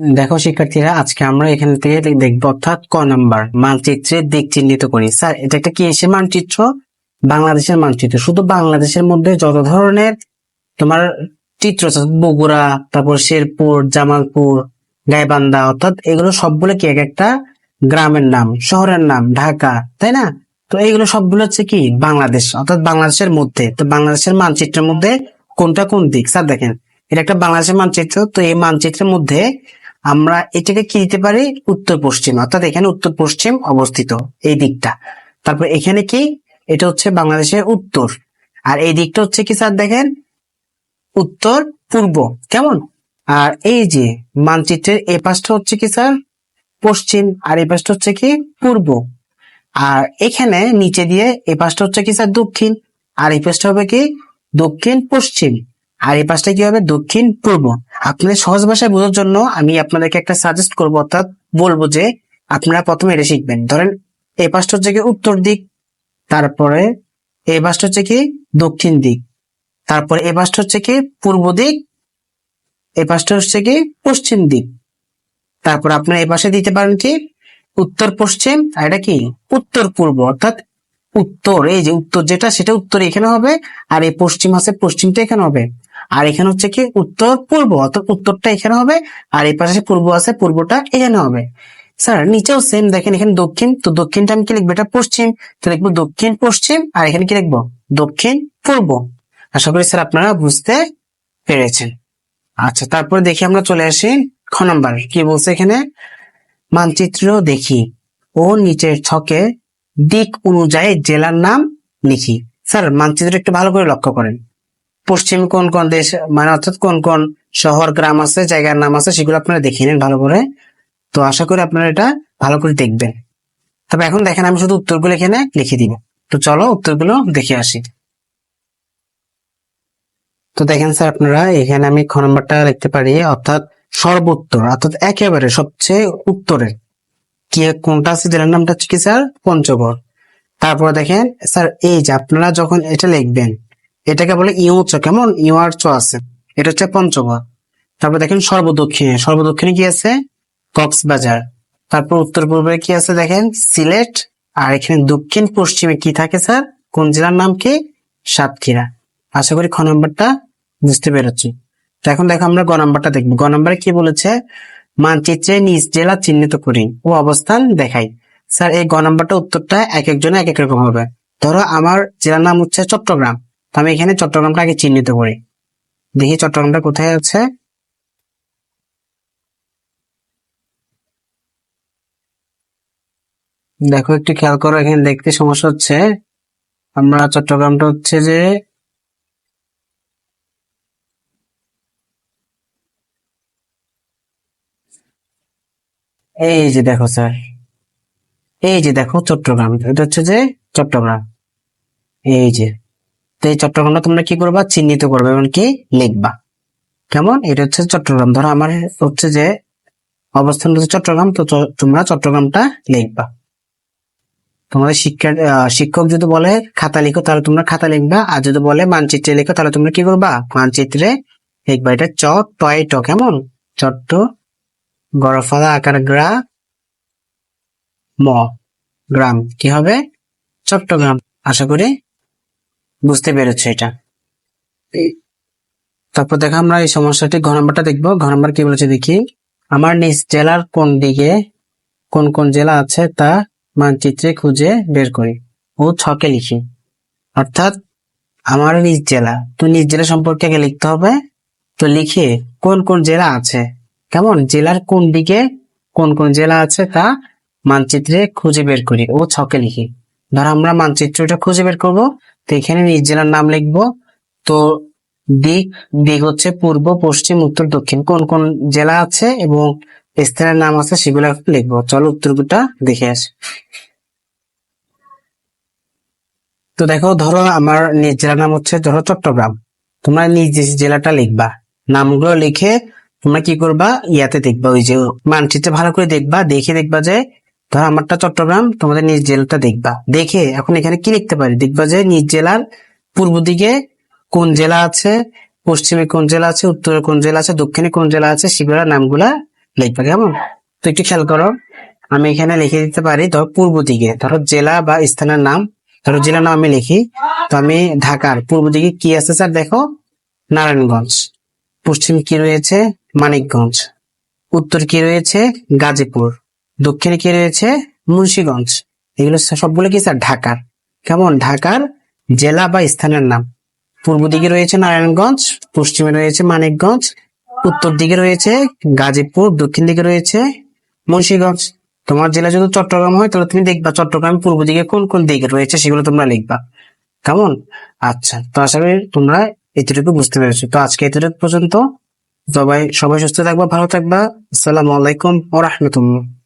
দেখো শিক্ষার্থীরা, আজকে আমরা এখান থেকে দেখব অর্থাৎ ক নাম্বার, মানচিত্রের দিক চিহ্নিত করি। স্যার, এটা একটা কি এসে মানচিত্র? বাংলাদেশের মানচিত্র। শুধু বাংলাদেশের মধ্যে যত ধরনের তোমার চিত্র বগুড়া, তারপর শেরপুর, জামালপুর, গাইবান্ধা, অর্থাৎ এগুলো সবগুলো কি এক একটা গ্রামের নাম, শহরের নাম, ঢাকা, তাই না? তো এইগুলো সবগুলো হচ্ছে কি? বাংলাদেশ, অর্থাৎ বাংলাদেশের মধ্যে। তো বাংলাদেশের মানচিত্রের মধ্যে কোনটা কোন দিক? স্যার দেখেন, এটা একটা বাংলাদেশের মানচিত্র, তো এই মানচিত্রের মধ্যে আমরা এটাকে কি দিতে পারি? উত্তর পশ্চিম। অর্থাৎ এখানে উত্তর পশ্চিম অবস্থিত, এই দিকটা। তারপর এখানে কি? এটা হচ্ছে বাংলাদেশের উত্তর। আর এই দিকটা হচ্ছে কি স্যার দেখেন? উত্তর পূর্ব। কেমন? আর এই যে মানচিত্রের এই পাশটা হচ্ছে কি স্যার? পশ্চিম। আর এই পাশটা হচ্ছে কি? পূর্ব। আর এখানে নিচে দিয়ে এই পাশটা হচ্ছে কি স্যার? দক্ষিণ। আর এই পাশটা হবে কি? দক্ষিণ পশ্চিম আর এই পাশটা কি হবে? দক্ষিণ, পূর্ব। আপনাদের সহজ ভাষায় বোঝার জন্য আমি আপনাদেরকে একটা সাজেস্ট করব, অর্থাৎ বলব যে আপনারা প্রথমে এটা শিখবেন। ধরেন, এই পাশটা হচ্ছে কি উত্তর দিক, তারপরে এই পাশটা হচ্ছে কি দক্ষিণ দিক, তারপরে এই পাশটা হচ্ছে কি পূর্ব দিক, এই পাশটা হচ্ছে কি পশ্চিম দিক। তারপর আপনারা এই পাশে দিতে পারেন কি উত্তর পশ্চিম, আর এটা কি উত্তর পূর্ব, অর্থাৎ উত্তর, এই যে উত্তর যেটা, সেটা উত্তর এখানে হবে, আর এই পশ্চিম আছে, পশ্চিমটা এখানে হবে। আর এখানে হচ্ছে কি উত্তর পূর্ব, অর্থাৎ উত্তরটা এখানে হবে আর এই পাশে পূর্ব আছে, পূর্বটা এখানে হবে। স্যার নিচেও সেম দেখেন, এখানে দক্ষিণ, তো দক্ষিণটা আমি কি লিখব? এটা পশ্চিম, তো লিখব দক্ষিণ, পশ্চিম, আর এখানে কি লিখব? দক্ষিণ, পূর্ব। আশা করি স্যার আপনারা বুঝতে পেরেছেন। আচ্ছা তারপরে দেখি আমরা চলে আসি খ নম্বর কি বলছে এখানে? মানচিত্র দেখি ও নিচের ছকে দিক অনুযায়ী জেলার নাম লিখি। স্যার মানচিত্র একটু ভালো করে লক্ষ্য করেন। পশ্চিম কোন কোন দেশ মানে অর্থাৎ কোন কোন শহর, গ্রাম আছে, জায়গার নাম আছে, সেগুলো আপনারা দেখে নেন ভালো করে। তো আশা করি আপনারা এটা ভালো করে দেখবেন। তবে এখন দেখেন, আমি শুধু উত্তরগুলো এখানে লিখে দিব। তো চলো উত্তরগুলো দেখে আসি। তো দেখেন স্যার আপনারা, এখানে আমি খ নম্বরটা লিখতে পারি, অর্থাৎ সর্বোত্তর, অর্থাৎ একেবারে সবচেয়ে উত্তরে কি, কোনটা আছে, জেলার নামটা হচ্ছে কি স্যার? পঞ্চগড়। তারপর দেখেন, স্যার এই যে আপনারা যখন এটা লিখবেন এটাকে বলে ইউ ইউচ কেমন? ইউআর চ আছে। এটা হচ্ছে পঞ্চগড় তারপর দেখেন সর্বদক্ষিণে। সর্বদক্ষিণে কি আছে? কক্সবাজার। তারপর উত্তর পূর্বে কি আছে দেখেন? সিলেট। আর এখানে দক্ষিণ পশ্চিমে কি থাকে স্যার? কোন জেলার নাম কি? সাতক্ষীরা। আশা করি খ নম্বরটা বুঝতে পেরেছি। তো এখন দেখো আমরা গ নম্বরটা দেখব। গ নম্বরে কি বলেছে? মানচিত্রে নিজ জেলা চিহ্নিত করি ও অবস্থান দেখাই। স্যার, এই গ নম্বরটা উত্তরটা এক একজনে এক এক রকম হবে। ধরো আমার জেলার নাম হচ্ছে চট্টগ্রাম। তো আমি এখানে চট্টগ্রামটা আগে চিহ্নিত করি। দেখি চট্টগ্রামটা কোথায় আছে? দেখো, একটু খেয়াল করো, এখানে দেখতে সমস্যা হচ্ছে। আমরা চট্টগ্রামটা হচ্ছে যে এই যে দেখো, স্যার। এই যে দেখো, চট্টগ্রাম। এটা হচ্ছে যে চট্টগ্রাম। এই যে। তো এই চট্টগ্রামটা তোমরা কি করবা? চিহ্নিত করবে এবং কি লিখবা। কেমন? এটা হচ্ছে চট্টগ্রাম। ধরো আমার হচ্ছে যে অবস্থান হচ্ছে চট্টগ্রাম, তো তোমরা চট্টগ্রামটা লিখবা। তোমাদের শিক্ষা শিক্ষক যদি বলে খাতা লিখো, তাহলে তোমরা খাতা লিখবা। আর যদি বলে মানচিত্রে লিখো, তাহলে তোমরা কি করবা? মানচিত্রে লিখবা। এটা চ টয় ট, কেমন? চট্ট, গড়ফালা, আকার, গ্রা, ম, গ্রাম। কি হবে? চট্টগ্রাম। আশা করি বুঝতে পেরেছ এটা। তারপর দেখো আমরা এই সমস্যাটি ঘ নম্বরটা দেখব। ঘ নম্বর কি বলেছে দেখি? আমার নিজ জেলার কোন দিকে, কোন কোন জেলা আছে তা মানচিত্রে খুঁজে বের করি ও ছকে লিখি। অর্থাৎ আমার নিজ জেলা, তো নিজ জেলা সম্পর্কে আগে লিখতে হবে। তো লিখে কোন কোন জেলা আছে, কেমন? জেলার কোন দিকে কোন কোন জেলা আছে তা মানচিত্রে খুঁজে বের করি ও ছকে লিখি। ধর আমরা মানচিত্রটা খুঁজে বের করব। তো এখানে নিজ জেলার নাম লিখব। তো দিক দিক হচ্ছে পূর্ব, পশ্চিম, উত্তর, দক্ষিণ। কোন কোন জেলা আছে এবং স্থানের নাম আছে সেগুলো লিখব। চলো উত্তরটা দেখে আসি। তো দেখো, ধরো আমার নিজ জেলার নাম হচ্ছে ধরো চট্টগ্রাম। তোমরা নিজ জেলাটা লিখবা, নামগুলো লিখে তোমরা কি করবা, ইয়াতে দেখবা। ওই যে মানচিত্রে ভালো করে দেখবা, দেখে দেখবা যে ধরো আমারটা চট্টগ্রাম, তোমাদের নিজ জেলাটা দেখবা। দেখে এখন এখানে কি লিখতে পারি? দেখবা যে নিজ জেলার পূর্ব দিকে কোন জেলা আছে, পশ্চিমে কোন জেলা আছে, উত্তরে কোন জেলা আছে, দক্ষিণে কোন জেলা আছে সেগুলোর নামগুলা লিখবা, কেমন? তো একটু খেয়াল করো, আমি এখানে লিখে দিতে পারি, ধরো পূর্ব দিকে, ধরো জেলা বা স্থানের নাম, ধরো জেলার নাম আমি লিখি, তো আমি ঢাকার পূর্ব দিকে কি আছে স্যার দেখো? নারায়ণগঞ্জ। পশ্চিম কি রয়েছে? মানিকগঞ্জ। উত্তর কি রয়েছে? গাজীপুর। দক্ষিণে কি রয়েছে? মুন্সীগঞ্জ। এগুলো সবগুলো কি স্যার? ঢাকার। কেমন? ঢাকার জেলা বা স্থানের নাম। পূর্ব দিকে রয়েছে নারায়ণগঞ্জ, পশ্চিমে রয়েছে মানিকগঞ্জ, উত্তর দিকে রয়েছে গাজীপুর, দক্ষিণ দিকে রয়েছে মুন্সীগঞ্জ। তোমার জেলা যদি চট্টগ্রাম হয়, তাহলে তুমি দেখবা চট্টগ্রাম পূর্ব দিকে কোন কোন দিকে রয়েছে সেগুলো তোমরা লিখবা। কেমন? আচ্ছা তো আশা করি তোমরা এতটুকু বুঝতে পেরেছ। তো আজকে এতটুকু পর্যন্ত। সবাই সবাই সুস্থ থাকবা, ভালো থাকবা। আসসালামু আলাইকুম ও রহমতুল্লাহ।